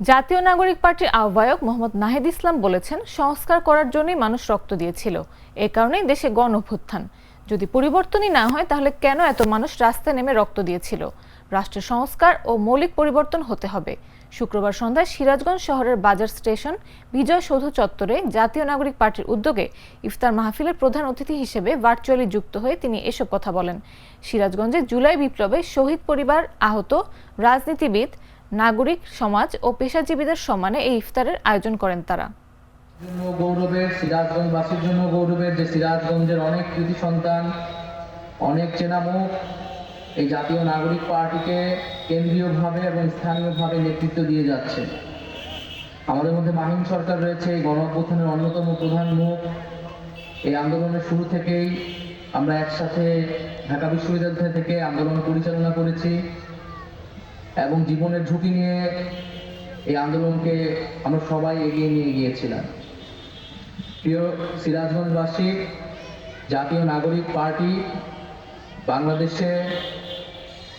জাতীয় নাগরিক পার্টির আহ্বায়ক মোহাম্মদ নাহিদ ইসলাম বলেছেন, সংস্কার করার জন্যই মানুষ রক্ত দিয়েছিল। এ কারণেই দেশে গণ অভ্যুত্থান যদি পরিবর্তনই না হয়, তাহলে কেন এত মানুষ রাস্তায় নেমে রক্ত দিয়েছিল? রাষ্ট্রের সংস্কার ও মৌলিক পরিবর্তন হতে হবে। শুক্রবার সন্ধ্যায় সিরাজগঞ্জ শহরের বাজার স্টেশন বিজয় সৌধ চত্বরে জাতীয় নাগরিক পার্টির উদ্যোগে ইফতার মাহফিলের প্রধান অতিথি হিসেবে ভার্চুয়ালি যুক্ত হয়ে তিনি এসব কথা বলেন। সিরাজগঞ্জে জুলাই বিপ্লবে শহীদ পরিবার আহত রাজনীতিবিদ নাগরিক, সমাজ ও পেশাজীবীদের সম্মানে এই ইফতারের আয়োজন করেন তারা। জন্য গৌরবের, সিরাজগঞ্জবাসীর জন্য গৌরবের যে সিরাজগঞ্জের অনেক কৃতি সন্তান, অনেক চেনা মুখ এই জাতীয় নাগরিক পার্টিকে কেন্দ্রীয়ভাবে এবং স্থানীয়ভাবে নেতৃত্ব দিয়ে যাচ্ছে। আমাদের মধ্যে মাহিম সরকার রয়েছে, এই গণ অন্যতম প্রধান মুখ। এই আন্দোলনের শুরু থেকেই আমরা একসাথে ঢাকা বিশ্ববিদ্যালয় থেকে আন্দোলন পরিচালনা করেছি। এবং জীবনের ঝুঁকি নিয়ে এই আন্দোলনকে আমরা সবাই এগিয়ে নিয়ে গিয়েছিলাম। প্রিয় সিরাজগঞ্জবাসী, জাতীয় নাগরিক পার্টি, বাংলাদেশে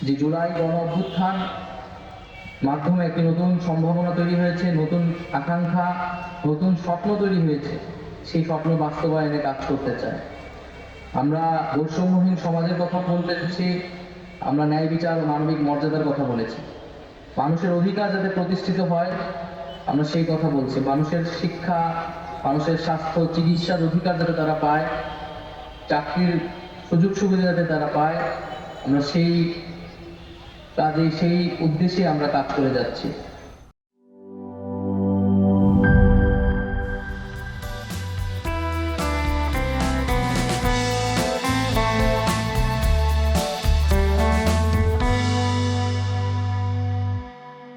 যে জুলাই গণ অভ্যুত্থান মাধ্যমে একটি নতুন সম্ভাবনা তৈরি হয়েছে, নতুন আকাঙ্ক্ষা, নতুন স্বপ্ন তৈরি হয়েছে, সেই স্বপ্ন বাস্তবায়নে কাজ করতে চায়। আমরা বৈষম্যহীন সমাজের কথা বলতে বলতেছি আমরা ন্যায় বিচার ও মানবিক মর্যাদার কথা বলেছি। মানুষের অধিকার যাতে প্রতিষ্ঠিত হয়, আমরা সেই কথা বলছি। মানুষের শিক্ষা, মানুষের স্বাস্থ্য, চিকিৎসার অধিকার যাতে তারা পায়, চাকরির সুযোগ সুবিধা যাতে তারা পায়, আমরা সেই কাজে, সেই উদ্দেশ্যে আমরা কাজ করে যাচ্ছি।